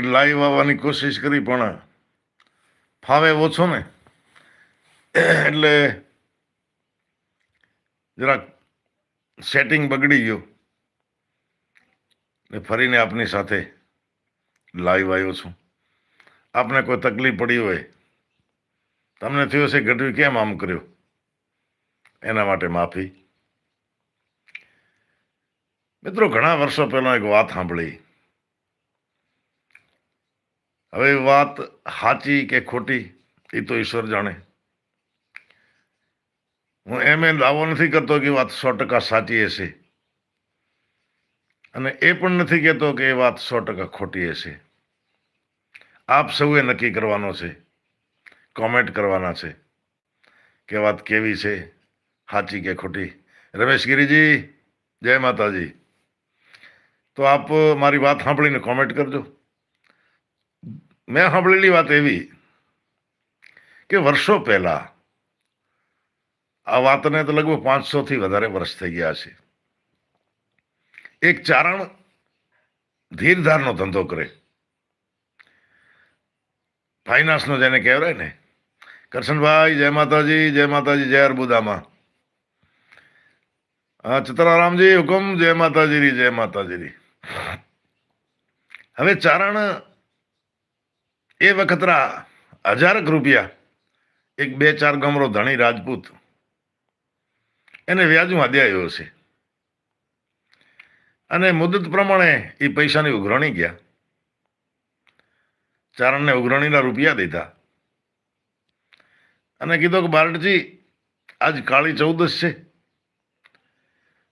Live આવવાની કોશિશ કરી, પણ ફાવે ઓછો ને. એટલે જરાક સેટિંગ બગડી ગયું. ને ફરીને આપની સાથે લાઈવ આવ્યો છું. આપને કોઈ તકલીફ પડી હોય, તમને થયું હશે ગઢવી કેમ આમ કર્યો? એના માટે માફી. મિત્રો, ઘણા વર્ષો પહેલા એક વાત સાંભળી. હવે વાત સાચી કે ખોટી, એ તો ઈશ્વર જાણે. હું એમ એ દાવો નથી કરતો કે વાત સો ટકા સાચી હશે. અને એ પણ નથી કહેતો કે એ વાત સો ટકા ખોટી હશે. આપ સૌએ નક્કી કરવાનો છે કોમેન્ટ કરવાના છે કે વાત કેવી છે, સાચી કે ખોટી. રમેશ ગિરીજી, જય માતાજી. તો આપ મારી વાત સાંભળીને કોમેન્ટ કરજો. મેં સાંભળેલી વાત એવી કે વર્ષો પહેલાં આ વાતને તો લગભગ પાંચસોથી વધારે વર્ષ થઈ ગયા છે. એક ચારણ ધીરધારનો ધંધો કરે. ફાઇનાન્સનો જેને કહેવાય ને, કરશનભાઈ, જય માતાજી જય માતાજી, જય અર્બુદામાં. હા ચિત્રારામજી હુકમ, જય માતાજી રી જય માતાજી રી હવે ચારણ એ વખતના હજારક રૂપિયા, એક બે ચાર ગમરો ધણી રાજપૂત. એને વ્યાજમાં આવ્યો છે અને મુદત પ્રમાણે એ પૈસાની ઉઘરાણી ગયા. ચારણને ઉઘરાણીના રૂપિયા દીધા. અને કીધો કે બારડજી, આજ કાળી ચૌદશ છે.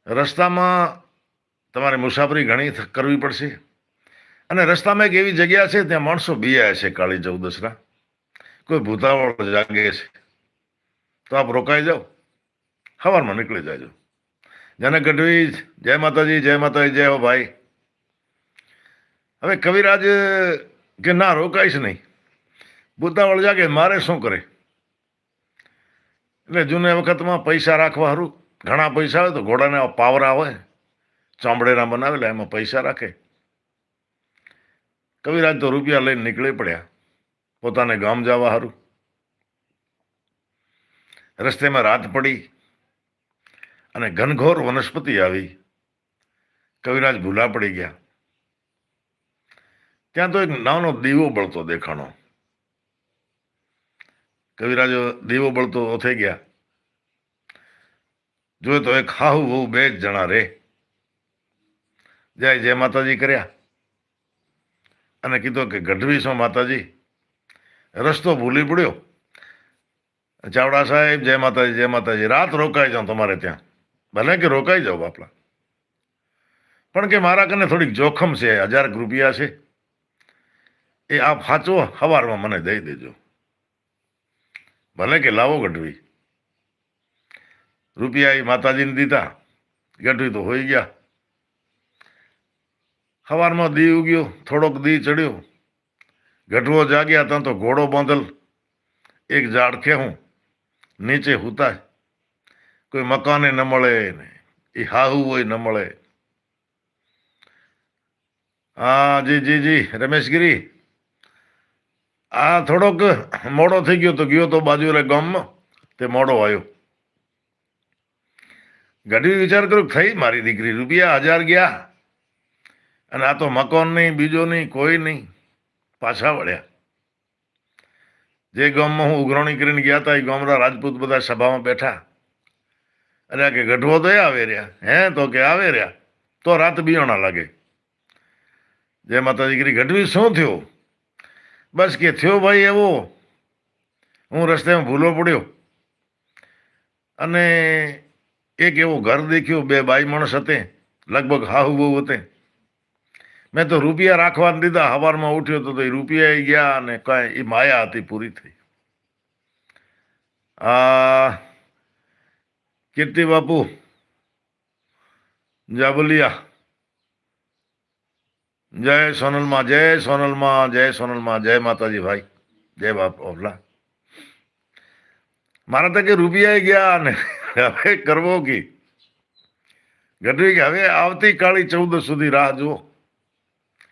રસ્તામાં તમારે મુસાફરી ઘણી કરવી પડશે. અને રસ્તામાં એક એવી જગ્યા છે, ત્યાં માણસો બિયા છે કાળી ચૌદસના કોઈ ભૂતાવળ જાગે છે. તો આપ રોકાઈ જાઓ. સવારમાં નીકળી જાજો. જેને ગઢવી જય માતાજી જય માતાજી, જય ભાઈ. હવે કવિરાજ, કે ના રોકાઈશ નહીં. ભૂતાવળ જાગે, મારે શું કરે? એટલે જૂના વખતમાં પૈસા રાખવા સારું ઘણા પૈસા હોય તો ઘોડાને પાવરા હોય. ચામડેના બનાવેલા, એમાં પૈસા રાખે. કવિરાજ તો રૂપિયા લઈને નીકળી પડ્યા. પોતાને ગામ જવા સારું રસ્તેમાં રાત પડી અને ઘનઘોર વનસ્પતિ આવી. કવિરાજ ભૂલા પડી ગયા. ત્યાં તો એક નાનો દીવો બળતો દેખાણો. કવિરાજ દીવો બળતો થઈ ગયા. જોયે તો એક હાહુ બહુ બે જ જણા રે. જય જય માતાજી કર્યા. અને કીધું કે ગઢવી છો માતાજી. રસ્તો ભૂલી પડ્યો. ચાવડા સાહેબ, જય માતાજી જય માતાજી. રાત રોકાઈ જાઉં તમારે ત્યાં. ભલે કે રોકાઈ જાઓ બાપલા. પણ કે મારા કને થોડીક જોખમ છે, હજાર રૂપિયા છે. એ આપ સાચો હવારમાં મને દઈ દેજો. ભલે કે લાવો ગઢવી. રૂપિયા એ માતાજીને દીધા. ગઢવી તો હોઈ ગયા. સવારમાં દી ઉગ્યો, થોડોક દી ચડ્યો. ગઢવો જાગ્યા ત્યાં તો ઘોડો બાંધલ. એક ઝાડ હું, નીચે હુતાય. કોઈ મકાને ન મળે ને, એ હાહુ હોય ન મળે. હા, જી જી જી રમેશગીરી આ થોડોક મોડો થઈ ગયો તો ગયો તો બાજુ રે ગામમાં તે મોડો આવ્યો. ગઢવી વિચાર કર્યો, થઈ મારી દીકરી, રૂપિયા હજાર ગયા. અને આ તો મકાન નહીં બીજો નહીં કોઈ નહીં. પાછા વળ્યા. જે ગામમાં હું ઉઘરાણી કરીને ગયા હતા, એ ગામના રાજપૂત બધા સભામાં બેઠા. અરે કે ગઢવો તો આવે રહ્યા? હે, તો કે આવે રહ્યા? તો રાત બિયોણા લાગે. જય માતાજી કરી ગઢવી, શું થયું? બસ કે થયો ભાઈ એવો. હું રસ્તેમાં ભૂલો પડ્યો. અને એક એવો ઘર દેખ્યો, બે બાઈ માણસ હતે, લગભગ હાહુ બહુ હતે. મેં તો રૂપિયા રાખવા દીધા. હવારમાં ઉઠ્યો તો એ રૂપિયા ગયા અને કાંઈ એ માયા હતી, પૂરી થઈ. આ કીર્તિ બાપુ જાબલિયા જય સોનલમાં જય સોનલમાં જય સોનલમાં, જય માતાજી ભાઈ, જય બાપ ઓલા. મારા તો કે રૂપિયા ગયા ને હવે કરવો કી? ગઢવી કે હવે આવતી કાળી ચૌદ સુધી રાહ જુઓ.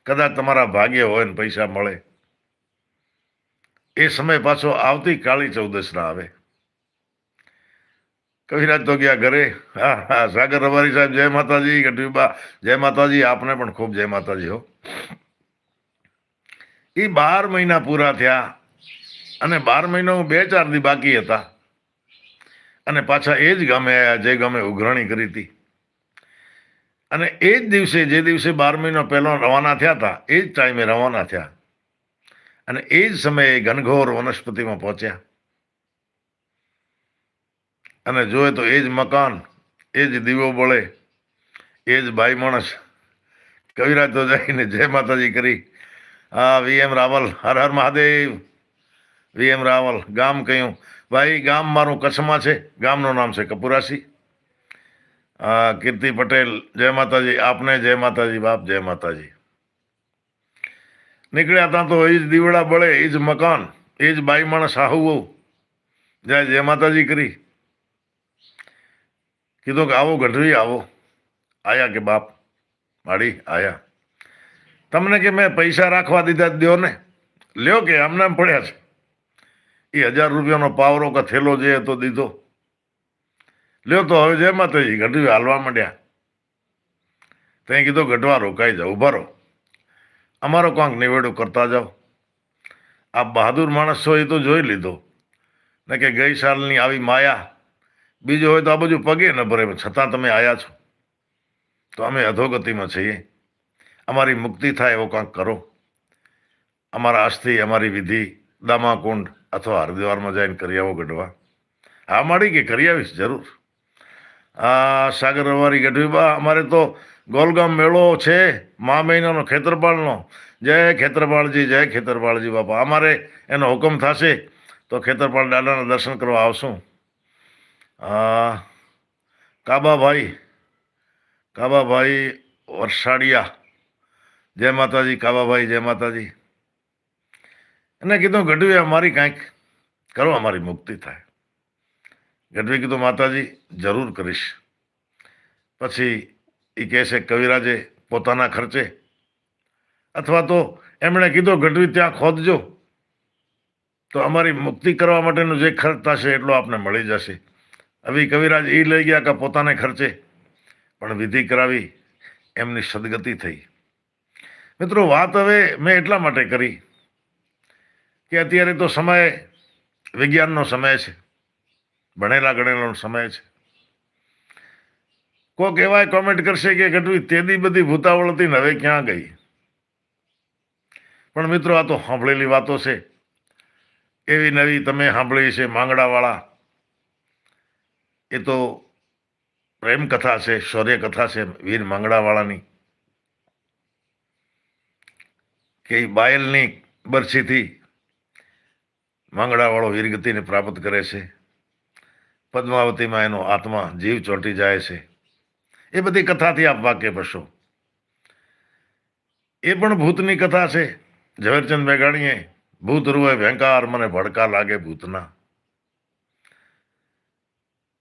કદાચ તમારા ભાગ્ય હોય ને પૈસા મળે. એ સમય પાછો આવતી કાળી ચૌદસના આવે. કવિરાજ તો ગયા ઘરે. હા હા, સાગર રબારી સાહેબ, જય માતાજી, ગઢવીબા, જય માતાજી, આપને પણ ખૂબ જય માતાજી હો. એ બાર મહિના પૂરા થયા અને બાર મહિના બે ચાર દી બાકી હતા. અને પાછા એ જ ગામે આવ્યા જે ગામે ઉઘરાણી કરી હતી. અને એ જ દિવસે, જે દિવસે બાર મહિનો પહેલો રવાના થયા હતા, એ જ ટાઈમે રવાના થયા. અને એ જ સમયે ઘનઘોર વનસ્પતિમાં પહોંચ્યા. અને જોયે તો એ જ મકાન, એ જ દીવો બળે, એ જ ભાઈ માણસ, કવિરાજ તો જઈને જય માતાજી કરી, હા, વી એમ રાવલ, હર હર મહાદેવ, વી એમ રાવલ, ગામ કહ્યું ભાઈ, ગામ મારું કચ્છમાં છે, ગામનું નામ છે કપુરાસી. કીર્તિ પટેલ, જય માતાજી. આપને જય માતાજી, બાપ જય માતાજી. નીકળ્યા હતા તો એ જ દીવડા બળે એ જ મકાન એ જ બાઈ માણસ આહુ વહુ. જય જય માતાજી કરી. કીધું કે, આવો ગઢવી, આવો. આયા કે, બાપ, માડી, આયા. તમને કે, મેં પૈસા રાખવા દીધા દ્યો ને. લ્યો કે આમને આમ પડ્યા છે. એ હજાર રૂપિયાનો પાવરો કે થેલો જે હતો દીધો. લ્યો તો હવે જેમાં તો એ ગઢવી હાલવા માંડ્યા. ત્યાં કીધું ગઢવા રોકાઈ જાઓ, ઊભા અમારો કાંક નિવેડો કરતા જાઓ. આ બહાદુર માણસ છો એ તો જોઈ લીધો. ને કે ગઈ સાલની આવી માયા. બીજો હોય તો આ બધું પગે ન ભરે છતાં તમે આવ્યા છો. તો અમે અધોગતિમાં છીએ. અમારી મુક્તિ થાય એવો કાંક કરો. અમારા અસ્થિ અમારી વિધિ, દામાકુંડ અથવા હરિદ્વારમાં જઈને કરી આવો ગઢવા. હા, માડી કે કરી આવીશ, જરૂર. આ સાગર રવારી ગઢવીબા અમારે તો ગોલગામ મેળો છે, મા મહિનાનો ખેતરપાળનો. જય ખેતરપાળજી જય ખેતરપાળજી બાપા. અમારે એનો હુકમ થશે તો ખેતરપાળ દાદાના દર્શન કરવા આવશું. કાબાભાઈ કાબાભાઈ વરસાડિયા. જય માતાજી, કાબાભાઈ, જય માતાજી. એને કીધું, ગઢવી અમારી કાંઈક કરો, અમારી મુક્તિ થાય. ગઢવી કીધું, માતાજી, જરૂર કરીશ. પછી એ કહે છે, કવિરાજે પોતાના ખર્ચે. અથવા તો એમણે કીધું, ગઢવી ત્યાં ખોદજો. તો અમારી મુક્તિ કરવા માટેનો જે ખર્ચ થશે, એટલો આપને મળી જશે. હવે કવિરાજ એ લઈ ગયા કે પોતાને ખર્ચે? પણ વિધિ કરાવી, એમની સદગતિ થઈ. મિત્રો, વાત હવે મેં એટલા માટે કરી કે અત્યારે તો સમય, વિજ્ઞાનનો સમય છે. ભણેલા ગણેલાનો સમય છે. કોક એવાય કોમેન્ટ કરશે કે ગઢવી તેદી બધી ભૂતાવળ હતી ને હવે ક્યાં ગઈ? પણ મિત્રો, આ તો સાંભળેલી વાતો છે. એવી નવી તમે સાંભળી છે, માંગડાવાળા. એ તો પ્રેમ કથા છે શૌર્ય કથા છે, વીર માંગડાવાળાની. કે બાયલની બરછીથી માંગડાવાળો વીરગતિને પ્રાપ્ત કરે છે. પદ્માવતીમાં એનો આત્મા જીવ ચોંટી જાય છે. એ બધી કથાથી આપ વાકેફ હશો એ પણ ભૂતની કથા છે. ઝવેરચંદ મેઘાણીએ ભૂત રૂએ ભેંકાર મને ભડકા લાગે ભૂતના.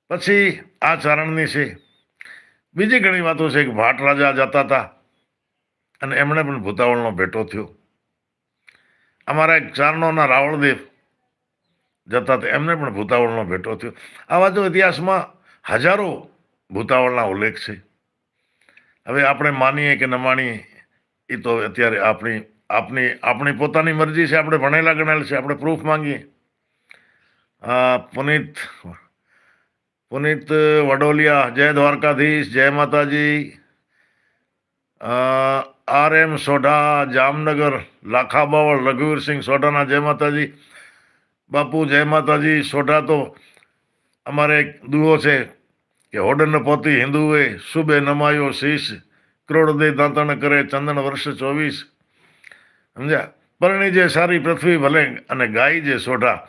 પછી આ ચારણની છે. બીજી ઘણી વાતો છે કે ભાટ રાજા જતા હતા અને એમણે પણ ભૂતાવળનો ભેટો થયો. અમારા એક ચારણોના રાવળદેવ જતા એમને પણ ભૂતાવળનો ભેટો થયો. આવા તો ઇતિહાસમાં હજારો ભૂતાવળના ઉલ્લેખ છે. હવે આપણે માનીએ કે ન માનીએ, એ તો અત્યારે આપણી આપણી આપણી પોતાની મરજી છે, આપણે ભણેલા ગણેલા છે, આપણે પ્રૂફ માંગીએ. પુનિત પુનિત વડોલિયા, જય દ્વારકાધીશ, જય માતાજી. આર એમ સોઢા, જામનગર, લાખાબાવળ, રઘુવીરસિંહ સોઢાના, જય માતાજી. બાપુ, જય માતાજી. સોઢા તો અમારે એક દુહો છે કે હોડન પોતી હિન્દુએ સુબે નમાયો શીશ કરોડ દે દાંતણ કરે ચંદન વર્ષ ચોવીસ. સમજ્યા? પરણી જે સારી પૃથ્વી ભલે અને ગાય જે સોઢા,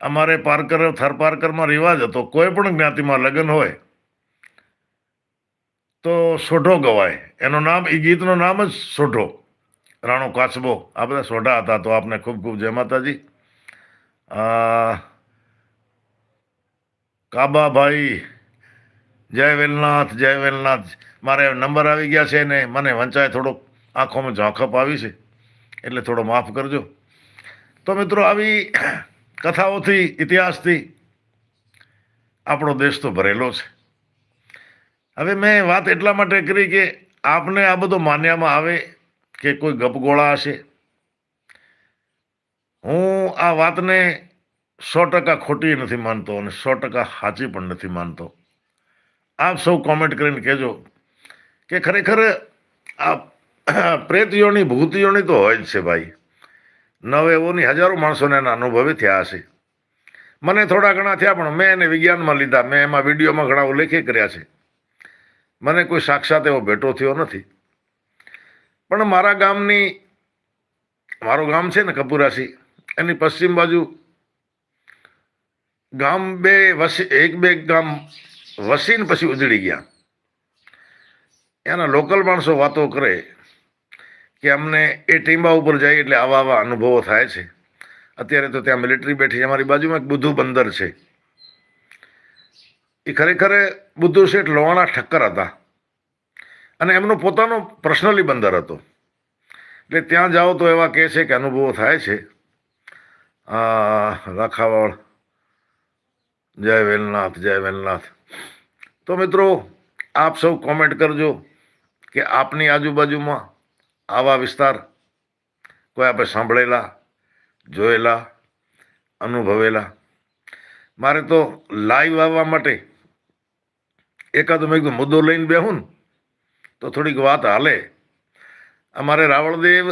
અમારે પારકર થરપારકરમાં રિવાજ હતો. કોઈ પણ જ્ઞાતિમાં લગ્ન હોય તો સોઢો ગવાય. એનું નામ એ ગીતનું નામ જ સોઢો. રાણો કાચબો આ બધા સોઢા હતા. તો આપને ખૂબ ખૂબ જય માતાજી. કાબાભાઈ, જય વેલનાથ જય વેલનાથ. મારે નંબર આવી ગયા છે ને મને વંચાય થોડોક આંખોમાં ઝાંખપ આવી છે, એટલે થોડો માફ કરજો. તો મિત્રો, આવી કથાઓથી, ઇતિહાસથી આપણો દેશ તો ભરેલો છે. હવે મેં વાત એટલા માટે કરી કે આપને આ બધો માન્યામાં આવે કે કોઈ ગપગોળા હશે. હું આ વાતને સો ટકા ખોટી નથી માનતો અને સો ટકા સાચી પણ નથી માનતો. આપ સૌ કોમેન્ટ કરીને કહેજો કે ખરેખર આ પ્રેત ભૂતિઓની તો હોય જ છે ભાઈ. નવ એવોની હજારો માણસોને એના અનુભવે થયા હશે. મને થોડા ઘણા થયા પણ મેં એને વિજ્ઞાનમાં લીધા. મેં એમાં વિડીયોમાં ઘણા ઉલ્લેખે કર્યા છે. મને કોઈ સાક્ષાત એવો ભેટો થયો નથી. પણ મારા ગામની, મારું ગામ છે ને કપુરાસી એની પશ્ચિમ બાજુ ગામ બે વસી, એક બે ગામ વસીને પછી ઉજળી ગયા. એના લોકલ માણસો વાતો કરે કે અમને એ ટીંબા ઉપર જાય એટલે આવા આવા અનુભવો થાય છે. અત્યારે તો ત્યાં મિલિટરી બેઠી છે. અમારી બાજુમાં એક બુદ્ધુ બંદર છે. એ ખરેખર બુદ્ધુ શેઠ લોહાણા ઠક્કર હતા. અને એમનો પોતાનો પર્સનલી બંદર હતો. એટલે ત્યાં જાઓ તો એવા કહે છે કે અનુભવો થાય છે. રાખાવાળ જય વેલનાથ જય વેલનાથ. તો મિત્રો, આપ સૌ કોમેન્ટ કરજો કે આપની આજુબાજુમાં આવા વિસ્તાર કોઈ આપણે સાંભળેલા, જોયેલા, અનુભવેલા. મારે તો લાઈવ આવવા માટે એકાદ મેં કીધું મુદ્દો લઈને બેહું ને, તો થોડીક વાત હાલે. અમારે રાવળદેવ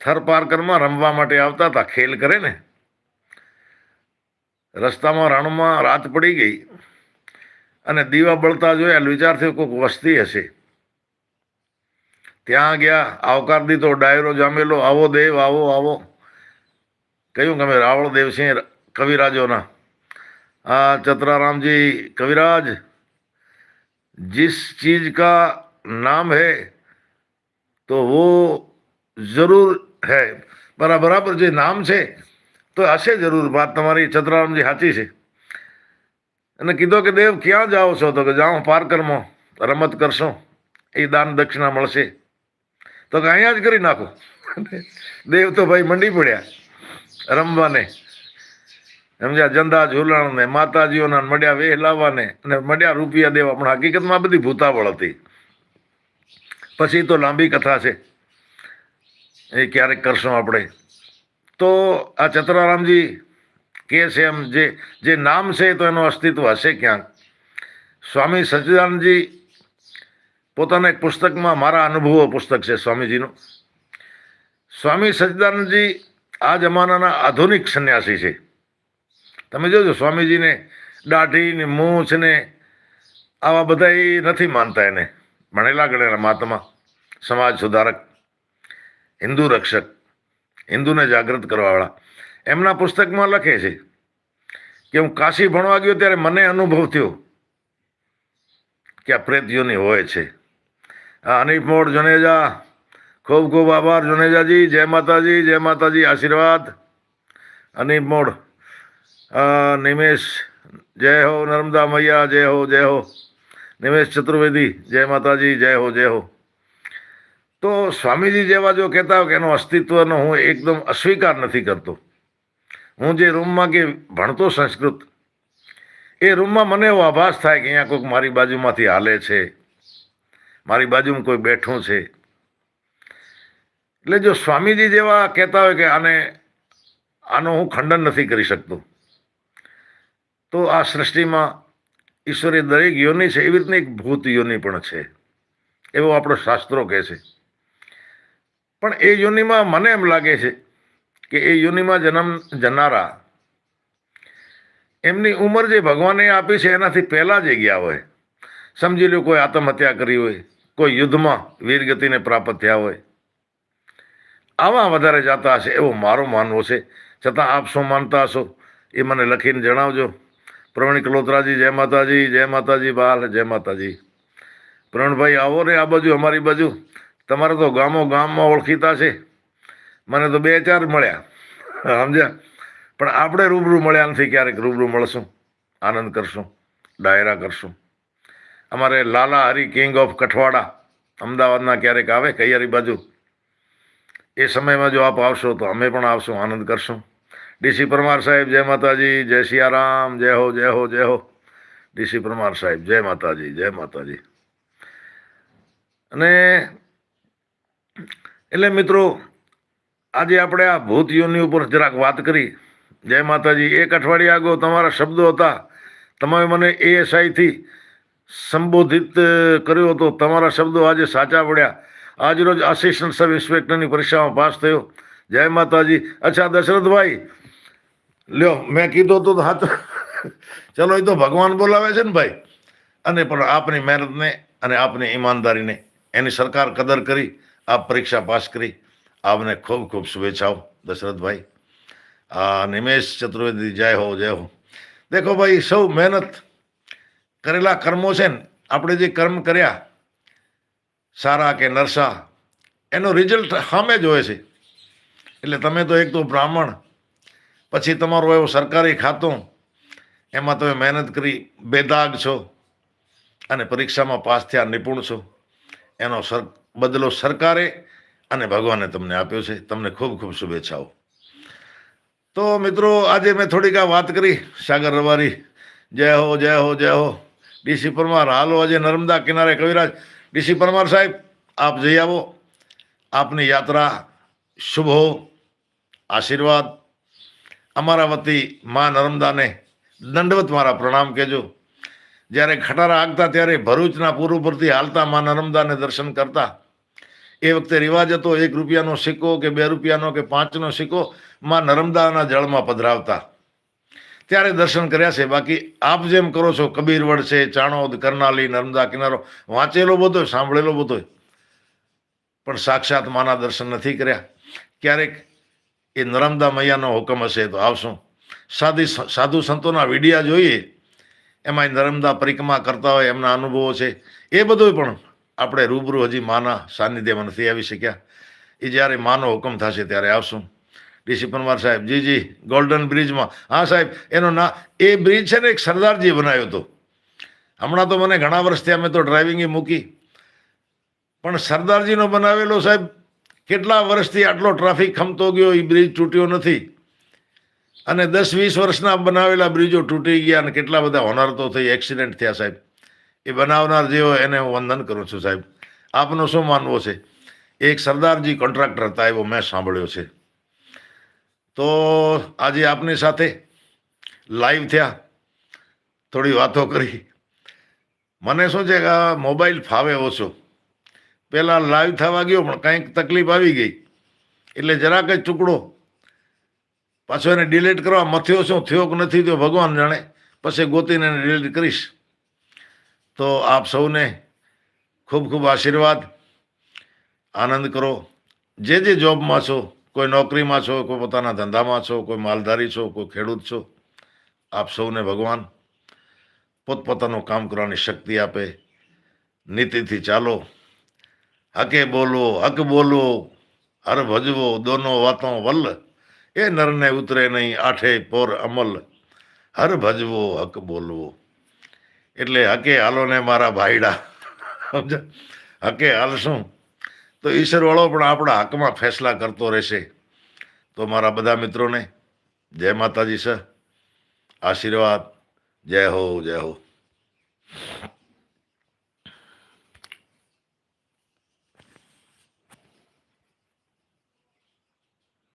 થરપારકરમાં રમવા માટે આવતા હતા. ખેલ કરે ને. રસ્તામાં રાણુમાં રાત પડી ગઈ અને દીવા બળતા જોયા. વિચાર થયો કોઈક વસ્તી હશે. ત્યાં ગયા. આવકાર દીધો. ડાયરો જામેલો. આવો દેવ, આવો આવો. કહ્યું કે અમે રાવળ દેવ છીએ કવિરાજોના. આ ચતરારામજી કવિરાજ. जिस ચીજ કા નામ है તો વો જરૂર હે. બરા બરાબર, જે નામ છે, તો હશે જરૂર. વાત તમારી ચતરારામજી સાચી છે. અને કીધો કે, દેવ, ક્યાં જાઓ છો? તો કે જાઓ પાર્કરમાં. રમત કરશો. એ દાન દક્ષિણા મળશે. તો કે, અહીંયા જ કરી નાખો. દેવ તો ભાઈ મંડી પડ્યા રમવાને. સમજ્યા? જંદા ઝૂલણ માતાજીઓના મડ્યા વેહ લાવવાને અને મડ્યા રૂપિયા દેવા. પણ હકીકતમાં બધી ભૂતાવળ હતી. પછી તો લાંબી કથા છે. એ ક્યારેક કરશું આપણે. તો આ ચતરારામજી કે છે એમ, જે જે નામ છે તો એનું અસ્તિત્વ હશે ક્યાંક. સ્વામી સચ્ચિદાનંદજી પોતાના એક પુસ્તકમાં, મારા અનુભવો પુસ્તક છે સ્વામીજીનું. સ્વામી સચ્ચિદાનંદજી આ જમાનાના આધુનિક સંન્યાસી છે. તમે જોજો સ્વામીજીને દાઢી ને મૂછ ને આવા બધા નથી માનતા એને. ભણેલા ગણેલા મહાત્મા, સમાજ સુધારક. હિન્દુ રક્ષક, હિન્દુને જાગૃત કરવાવાળા. એમના પુસ્તકમાં લખે છે કે હું કાશી ભણવા ગયો ત્યારે મને અનુભવ થયો કે આ પ્રેતીઓની હોય છે. આ અનિફ મોડ જનેજા, ખૂબ ખૂબ આભાર જુનેજાજી, જય માતાજી જય માતાજી, આશીર્વાદ. અનિફ મોડ નિમેશ, જય હો નર્મદા મૈયા, જય હો જય હો. નિમેશ ચતુર્વેદી, જય માતાજી, જય હો જય હો. તો સ્વામીજી જેવા જો કહેતા હોય કે એનો અસ્તિત્વનો હું એકદમ અસ્વીકાર નથી કરતો. હું જે રૂમમાં કે ભણતો સંસ્કૃત, એ રૂમમાં મને એવો આભાસ થાય કે અહીંયા કોઈક મારી બાજુમાંથી હાલે છે, મારી બાજુમાં કોઈ બેઠું છે. એટલે જો સ્વામીજી જેવા કહેતા હોય કે આને, આનો હું ખંડન નથી કરી શકતો, તો આ સૃષ્ટિમાં ઈશ્વરે દરેક યોની છે, એવી રીતની એક ભૂત યોની પણ છે. એવો આપણો શાસ્ત્રો કહે છે. પણ એ યોનિમાં મને એમ લાગે છે કે એ યોનિમાં જન્મ જનારા, એમની ઉંમર જે ભગવાને આપી છે એનાથી પહેલાં જ ગયા હોય, સમજી લો કોઈ આત્મહત્યા કરી હોય, કોઈ યુદ્ધમાં વીરગતિને પ્રાપ્ત થયા હોય, આવા વધારે જાતા હશે એવો મારો માનવો છે. છતાં આપ શું માનતા હશો? એ મને લખીને જણાવજો. પ્રવીણ કલોત્રાજી, જય માતાજી જય માતાજી બાલ, જય માતાજી. પ્રવીણભાઈ આવો ને આ બાજુ, અમારી બાજુ. તમારે તો ગામો ગામમાં ઓળખીતા છે. મને તો બે ચાર મળ્યા. સમજ્યા? પણ આપણે રૂબરૂ મળ્યા નથી, ક્યારેક રૂબરૂ મળશું, આનંદ કરશું, ડાયરા કરશું. અમારે લાલા હરી કિંગ ઓફ કઠવાડા, અમદાવાદના ક્યારેક આવે, કૈયારી બાજુ. એ સમયમાં જો આપ આવશો તો અમે પણ આવશું, આનંદ કરશું. ડીસી પરમાર સાહેબ, જય માતાજી, જય સિયારામ, જય હો જય હો જય હો. ડીસી પરમાર સાહેબ, જય માતાજી જય માતાજી. અને એટલે મિત્રો, આજે આપણે આ ભૂત ઉપર જરાક વાત કરી. જય માતાજી. એક અઠવાડિયા અગાઉ તમારા શબ્દો હતા. તમે મને એએસઆઈથી સંબોધિત કર્યો હતો. તમારા શબ્દો આજે સાચા પડ્યા. આજરોજ આસિસ્ટન્ટ સબ ઇન્સ્પેક્ટરની પરીક્ષામાં પાસ થયો. જય માતાજી. અચ્છા, દશરથભાઈ, લ્યો, મેં કીધો હતો તો હા ચલો, એ તો ભગવાન બોલાવે છે ને ભાઈ. અને પણ આપની મહેનતને અને આપની ઈમાનદારીને એની સરકાર કદર કરી. આપ પરીક્ષા પાસ કરી આપને ખૂબ ખૂબ શુભેચ્છાઓ, દશરથભાઈ. આ નિમેશ ચતુર્વેદી, જય હો જય હો. દેખો ભાઈ, સૌ મહેનત કરેલા કર્મો છે ને, આપણે જે કર્મ કર્યા, સારા કે નરસા, એનો રિઝલ્ટ સામે જ હોય છે. એટલે તમે તો એક તો બ્રાહ્મણ, પછી તમારો એવો સરકારી ખાતું, એમાં તમે મહેનત કરી, બેદાગ છો, અને પરીક્ષામાં પાસ થયા, નિપુણ છો. એનો સર બદલો સરકારે અને ભગવાને તમને આપ્યો છે. તમને ખૂબ ખૂબ શુભેચ્છાઓ. તો મિત્રો, આજે મેં થોડીક આ વાત કરી. સાગર રવારી, જય હો જય હો જય હો. ડીસી પરમાર, હાલો, આજે નર્મદા કિનારે કવિરાજ. ડીસી પરમાર સાહેબ, આપ જઈ આવો. આપની યાત્રા શુભ હો, આશીર્વાદ. અમારા વતી મા નર્મદાને દંડવત મારા પ્રણામ કહેજો. જ્યારે ખટારા આગતા, ત્યારે ભરૂચના પૂર્વ પરથી હાલતા મા નર્મદાને દર્શન કરતા. એ વખતે રિવાજ હતો, એક રૂપિયાનો સિક્કો કે બે રૂપિયાનો કે પાંચનો સિક્કો માં નર્મદાના જળમાં પધરાવતા. ત્યારે દર્શન કર્યા છે. બાકી આપ જેમ કરો છો, કબીરવડ છે, ચાણોદ, કરનાલી, નર્મદા કિનારો, વાંચેલો બધો સાંભળેલો બધો પણ સાક્ષાત માના દર્શન નથી કર્યા. ક્યારેક એ નર્મદા મૈયાનો હુકમ હશે તો આવશું. સાદી સાધુ સંતોના વિડિયા જોઈએ. એમાં નર્મદા પરિક્રમા કરતા હોય, એમના અનુભવો છે. એ બધું પણ આપણે રૂબરૂ હજી માના સાનિધ્યમાં નથી આવી શક્યા. એ જ્યારે માનો હુકમ થશે ત્યારે આવશું. ડીસી પરમાર સાહેબ, જી જી ગોલ્ડન બ્રિજમાં હા, સાહેબ, એનો ના, એ બ્રિજ છે ને એક સરદારજી બનાવ્યો હતો. હમણાં તો મને ઘણા વર્ષથી અમે તો ડ્રાઇવિંગે મૂકી. પણ સરદારજીનો બનાવેલો સાહેબ, કેટલા વર્ષથી આટલો ટ્રાફિક ખમતો ગયો એ બ્રિજ તૂટ્યો નથી. અને દસ વીસ વર્ષના બનાવેલા બ્રિજો તૂટી ગયા અને કેટલા બધા હોનારતો થઈ એક્સિડન્ટ થયા સાહેબ. એ બનાવનાર જે હોય એને હું વંદન કરું છું સાહેબ. આપનો શું માનવો છે? એક સરદારજી કોન્ટ્રાક્ટર હતા, એવો મેં સાંભળ્યો છે. તો આજે આપની સાથે લાઈવ થયા. થોડી વાતો કરી. મને શું છે કે મોબાઈલ ફાવે ઓછો. પહેલાં લાઈવ થવા ગયો, પણ કંઈક તકલીફ આવી ગઈ. એટલે જરાક જ ટુકડો. પાછો એને ડિલીટ કરવા મથ્યો શું થયો કે નથી થયો ભગવાન જાણે. પછી ગોતીને એને ડિલીટ કરીશ. તો આપ સૌને ખૂબ ખૂબ આશીર્વાદ. આનંદ કરો. જે જે જોબમાં છો, કોઈ નોકરીમાં છો, કોઈ પોતાના ધંધામાં છો, કોઈ માલધારી છો, કોઈ ખેડૂત છો, આપ સૌને ભગવાન પોતપોતાનું કામ કરવાની શક્તિ આપે. નીતિથી ચાલો. હકે બોલો, હક બોલો, હર ભજવો, દોનો વાતો વલ્લ એ નરને ઉતરે નહીં, આઠે પોર અમલ. હર ભજવો, હક બોલવો. એટલે હકે હાલો ને મારા ભાઈડા. સમજ્યા? હકે હાલશું તો ઈશ્વરવાળો પણ આપણા હકમાં ફેસલા કરતો રહેશે. તો મારા બધા મિત્રોને, જય માતાજી સર. આશીર્વાદ. જય હો જય હો.